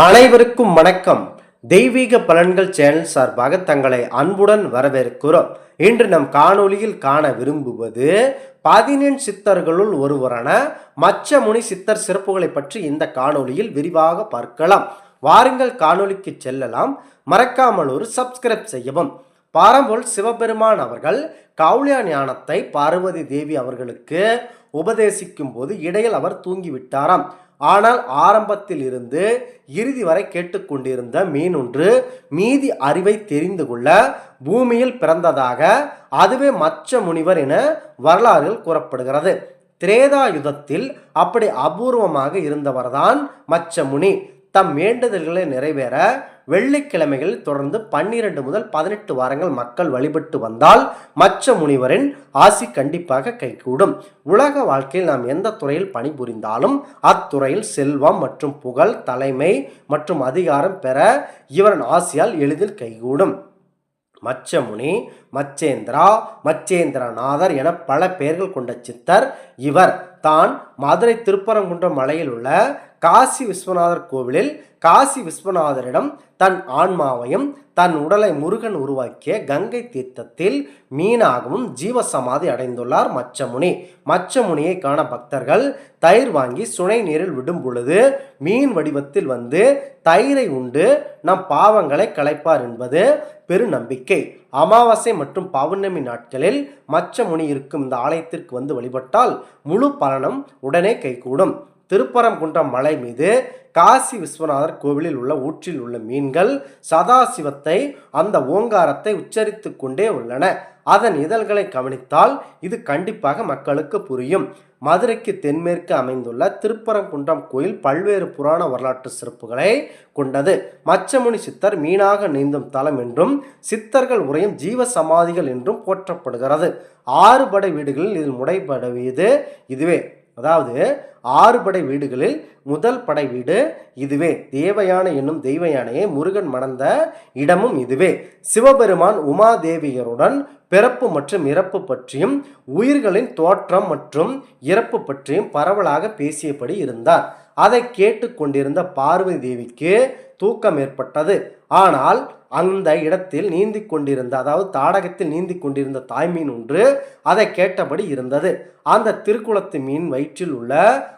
அனைவருக்கும் வணக்கம். தெய்வீக பலன்கள் சேனல் சார்பாக தங்களை அன்புடன் வரவேற்கிறோம். இன்று நம் காணொளியில் காண விரும்புவது பதினெண் சித்தர்களுள் ஒருவரான மச்சமுனி சித்தர் சிறப்புகளை பற்றி இந்த காணொளியில் விரிவாக பார்க்கலாம். வாருங்கள் காணொளிக்கு செல்லலாம். மறக்காமல் ஒரு சப்ஸ்கிரைப் செய்யவும். பாரம்போல் சிவபெருமான் அவர்கள் கவுளியா ஞானத்தை பார்வதி தேவி அவர்களுக்கு உபதேசிக்கும் போது இடையில் அவர் தூங்கிவிட்டாராம். ஆனால் ஆரம்பத்தில் இருந்து இறுதி வரை கேட்டுக்கொண்டிருந்த மீன் ஒன்று மீதி அறிவை தெரிந்து கொள்ள பூமியில் பிறந்ததாக அதுவே மச்ச முனிவர் என வரலாறுகள் கூறப்படுகிறது. திரேதா யுதத்தில் அப்படி அபூர்வமாக இருந்தவர்தான் மச்சமுனி தம் வேண்டுதல்களை நிறைவேற வெள்ளிக்கிழமைகளில் தொடர்ந்து பன்னிரண்டு முதல் பதினெட்டு வாரங்கள் மக்கள் வழிபட்டு வந்தால் மச்ச முனிவரின் ஆசி கண்டிப்பாக கைகூடும். உலக வாழ்க்கையில் நாம் எந்த துறையில் பணிபுரிந்தாலும் அத்துறையில் செல்வம் மற்றும் புகழ் தலைமை மற்றும் அதிகாரம் பெற இவரின் ஆசியால் எளிதில் கைகூடும். மச்சமுனி மச்சேந்திரா மச்சேந்திரநாதர் என பல பெயர்கள் கொண்ட சித்தர் இவர். தான் மதுரை திருப்பரங்குன்றம் மலையில் உள்ள காசி விஸ்வநாதர் கோவிலில் காசி விஸ்வநாதரிடம் தன் ஆன்மாவையும் தன் உடலை முருகன் உருவாக்கிய கங்கை தீர்த்தத்தில் மீனாகவும் ஜீவசமாதி அடைந்துள்ளார் மச்சமுனி. மச்சமுனியை காண பக்தர்கள் தயிர் வாங்கி சுனை நீரில் விடும் பொழுது மீன் வடிவத்தில் வந்து தயிரை உண்டு நம் பாவங்களை களைப்பார் என்பது பெருநம்பிக்கை. அமாவாசை மற்றும் பௌர்ணமி நாட்களில் மச்சமுனி இருக்கும் இந்த ஆலயத்திற்கு வந்து வழிபட்டால் முழு பலனும் உடனே கைகூடும். திருப்பரங்குன்றம் மலை மீது காசி விஸ்வநாதர் கோவிலில் உள்ள ஊற்றில் உள்ள மீன்கள் சதாசிவத்தை அந்த ஓங்காரத்தை உச்சரித்து கொண்டே உள்ளன. அதன் இதழ்களை கவனித்தால் இது கண்டிப்பாக மக்களுக்கு புரியும். மதுரைக்கு தென்மேற்கு அமைந்துள்ள திருப்பரங்குன்றம் கோயில் பல்வேறு புராண வரலாற்று சிறப்புகளை கொண்டது. மச்சமுனி சித்தர் மீனாக நீந்தும் தலம் என்றும் சித்தர்கள் உரையும் ஜீவ சமாதிகள் என்றும் போற்றப்படுகிறது. ஆறு படை வீடுகளில் இதில் முடைபடவியது இதுவே. அதாவது ஆறு படை வீடுகளில் முதல் படை வீடு இதுவே. தேவயானை என்னும் தெய்வ யானையை முருகன் மணந்த இடமும் இதுவே. சிவபெருமான் உமாதேவியருடன் பிறப்பு மற்றும் இறப்பு பற்றியும் உயிர்களின் தோற்றம் மற்றும் இறப்பு பற்றியும் பரவலாக பேசியபடி இருந்தார். அதை கேட்டுக்கொண்டிருந்த பார்வதி தேவிக்கு தூக்கம் ஏற்பட்டது ஆனால் அந்த இடத்தில் நீந்தி கொண்டிருந்த அதாவது தாடகத்தில் நீந்தி கொண்டிருந்த தாய்மீன் ஒன்று அதை கேட்டபடி இருந்தது. அந்த திருக்குளத்து மீன் வயிற்றில் உள்ள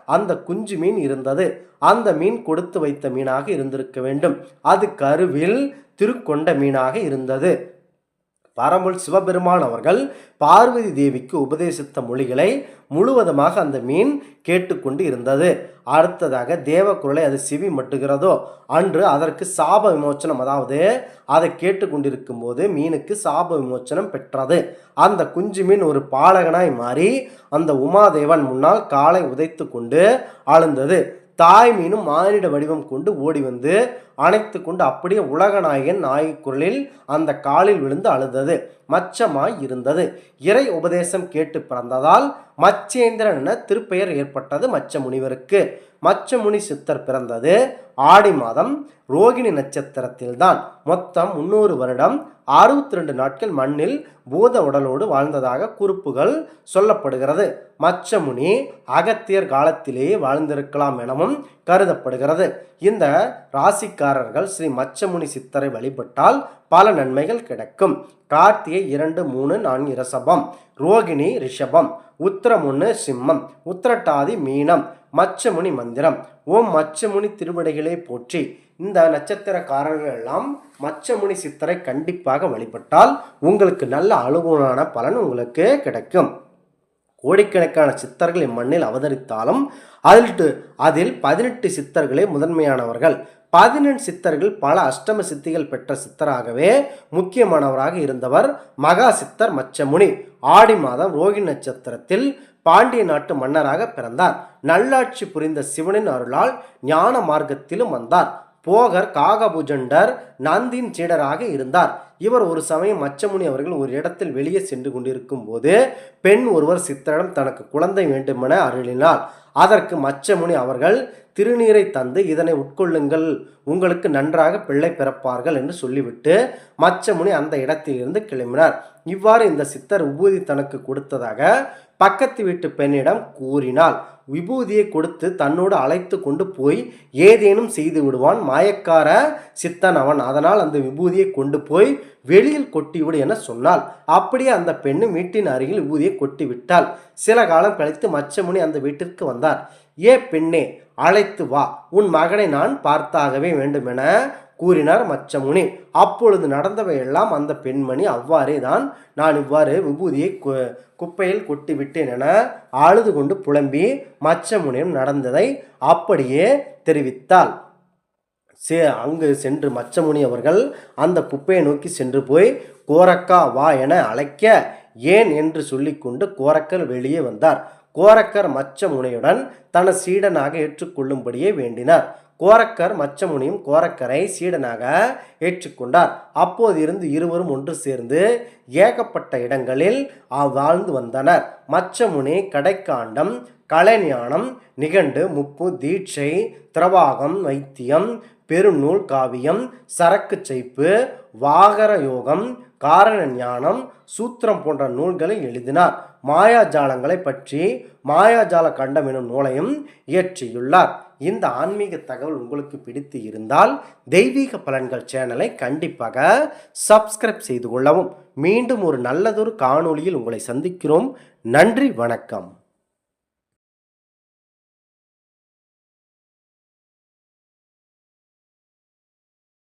அந்த குஞ்சு மீன் இருந்தது. அந்த மீன் கொடுத்து வைத்த மீனாக இருந்திருக்க வேண்டும். அது கருவில் திருக்கொண்ட மீனாக இருந்தது. பரம்பொல் சிவபெருமான் அவர்கள் பார்வதி தேவிக்கு உபதேசித்த மொழிகளை முழுவதுமாக அந்த மீன் கேட்டுக்கொண்டு இருந்தது. அடுத்ததாக தேவக்குரலை அது சிவி மட்டுகிறதோ? அன்று அதற்கு சாப விமோச்சனம் அதாவது அதை கேட்டுக்கொண்டிருக்கும் போது மீனுக்கு சாப விமோச்சனம் பெற்றது. அந்த குஞ்சு மீன் ஒரு பாலகனாய் மாறி அந்த உமாதேவன் முன்னால் காலை உதைத்து கொண்டு ஆழ்ந்தது தாய் மீனும் மானிட வடிவம் கொண்டு ஓடி வந்து அணைத்து கொண்டு அப்படியே உலகநாயகன் நாய்க்குரலில் அந்த காலில் விழுந்து அழுதது. மச்சமாய் இருந்தது இறை உபதேசம் கேட்டு பிறந்ததால் மச்சேந்திரன் என திருப்பெயர் ஏற்பட்டது மச்ச முனிவருக்கு மச்சமுனி சித்தர் பிறந்தது ஆடி மாதம் ரோகிணி நட்சத்திரத்தில்தான். மொத்தம் முன்னூறு வருடம் அறுபத்தி ரெண்டு நாட்கள் மண்ணில் பூத உடலோடு வாழ்ந்ததாக குறிப்புகள் சொல்லப்படுகிறது. மச்சமுனி அகத்தியர் காலத்திலேயே வாழ்ந்திருக்கலாம் எனவும் கருதப்படுகிறது. இந்த ராசிக்காரர்கள் ஸ்ரீ மச்சமுனி சித்தரை வழிபட்டால் பல நன்மைகள் கிடைக்கும். கார்த்திகை இரண்டு மூணு நான்கு இரசபம். ரோகிணி ரிஷபம். உத்திரம் ஒன்று சிம்மம். உத்திரட்டாதி மீனம். மச்சமுனி மந்திரம். ஓம் மச்சமுனி திருவடிகளே போற்றி. இந்த நட்சத்திரக்காரர்கள் எல்லாம் மச்சமுனி சித்தரை கண்டிப்பாக வழிபட்டால் உங்களுக்கு நல்ல அனுகூலமான பலன் உங்களுக்கு கிடைக்கும். கோடிக்கணக்கான சித்தர்கள் இம்மண்ணில் அவதரித்தாலும் அதில் அதில் பதினெட்டு சித்தர்களே முதன்மையானவர்கள். பதினெண் சித்தர்கள் பல அஷ்டம சித்திகள் பெற்ற சித்தராகவே முக்கியமானவராக இருந்தவர் மகா சித்தர் மச்சமுனி. ஆடி மாதம் ரோகி நட்சத்திரத்தில் பாண்டிய நாட்டு மன்னராக பிறந்தார். நல்லாட்சி புரிந்த சிவனின் அருளால் ஞான மார்க்கத்திலும் வந்தார். போகர் காகபுஜண்டர் நந்தின் சீடராக இருந்தார். இவர் ஒரு சமயம் மச்சமுனி அவர்கள் ஒரு இடத்தில் வெளியே சென்று கொண்டிருக்கும் போது பெண் ஒருவர் சித்தரிடம் தனக்கு குழந்தை வேண்டுமென அருளினார். அதற்கு மச்சமுனி அவர்கள் திருநீரை தந்து இதனை உட்கொள்ளுங்கள். உங்களுக்கு நன்றாக பிள்ளை பிறப்பார்கள் என்று சொல்லிவிட்டு மச்சமுனி அந்த இடத்திலிருந்து கிளம்பினார். இவ்வாறு இந்த சித்தர் உபூதி தனக்கு கொடுத்ததாக பக்கத்து வீட்டு பெண்ணிடம் கூறினாள். விபூதியை கொடுத்து தன்னோடு அழைத்து கொண்டு போய் ஏதேனும் செய்து விடுவான் மாயக்கார சித்தன் அவன். அதனால் அந்த விபூதியை கொண்டு போய் வெளியில் கொட்டிவிடு என சொன்னாள். அப்படியே அந்த பெண்ணும் வீட்டின் அருகில் விபூதியை கொட்டி விட்டாள் சில காலம் கழித்து மச்சமுனி அந்த வீட்டிற்கு வந்தார். ஏ பெண்ணே அழைத்து வா. உன் மகனை நான் பார்த்தாகவே வேண்டுமென கூறினார் மச்சமுனி அப்பொழுது நடந்தவையெல்லாம் அந்த பெண்மணி அவ்வாறே தான் நான் இவ்வாறு விபூதியை கு- குப்பையில் கொட்டிவிட்டேன் என அழுது கொண்டு புலம்பி மச்சமுனியும் நடந்ததை அப்படியே தெரிவித்தாள். சே அங்கு சென்று மச்சமுனி அவர்கள் அந்த குப்பையை நோக்கி சென்று போய் கோரக்கா வா என அழைக்க ஏன் என்று சொல்லிக்கொண்டு கோரக்கர் வெளியே வந்தார். கோரக்கர் மச்சமுனையுடன் தன சீடனாக ஏற்றுக்கொள்ளும்படியே வேண்டினார். கோரக்கர் மச்சமுனியும் கோரக்கரை சீடனாக ஏற்றுக்கொண்டார். அப்போது இருந்து இருவரும் ஒன்று சேர்ந்து ஏகப்பட்ட இடங்களில் வாழ்ந்து வந்தனர். மச்சமுனி கடைக்காண்டம் கலைஞானம் நிகண்டு முப்பு தீட்சை திரவாகம் வைத்தியம் பெருநூல் காவியம் சரக்கு செய்ப்பு வாகர யோகம் காரண ஞானம் சூத்திரம் போன்ற நூல்களை எழுதினார். மாயாஜாலங்களை பற்றி மாயாஜால கண்டம் எனும் நூலையும் இயற்றியுள்ளார். இந்த ஆன்மீக தகவல் உங்களுக்கு பிடித்து இருந்தால் தெய்வீக பலன்கள் சேனலை கண்டிப்பாக சப்ஸ்கிரைப் செய்து கொள்ளவும். மீண்டும் ஒரு நல்லதொரு காணொளியில் உங்களை சந்திக்கிறோம். நன்றி வணக்கம்.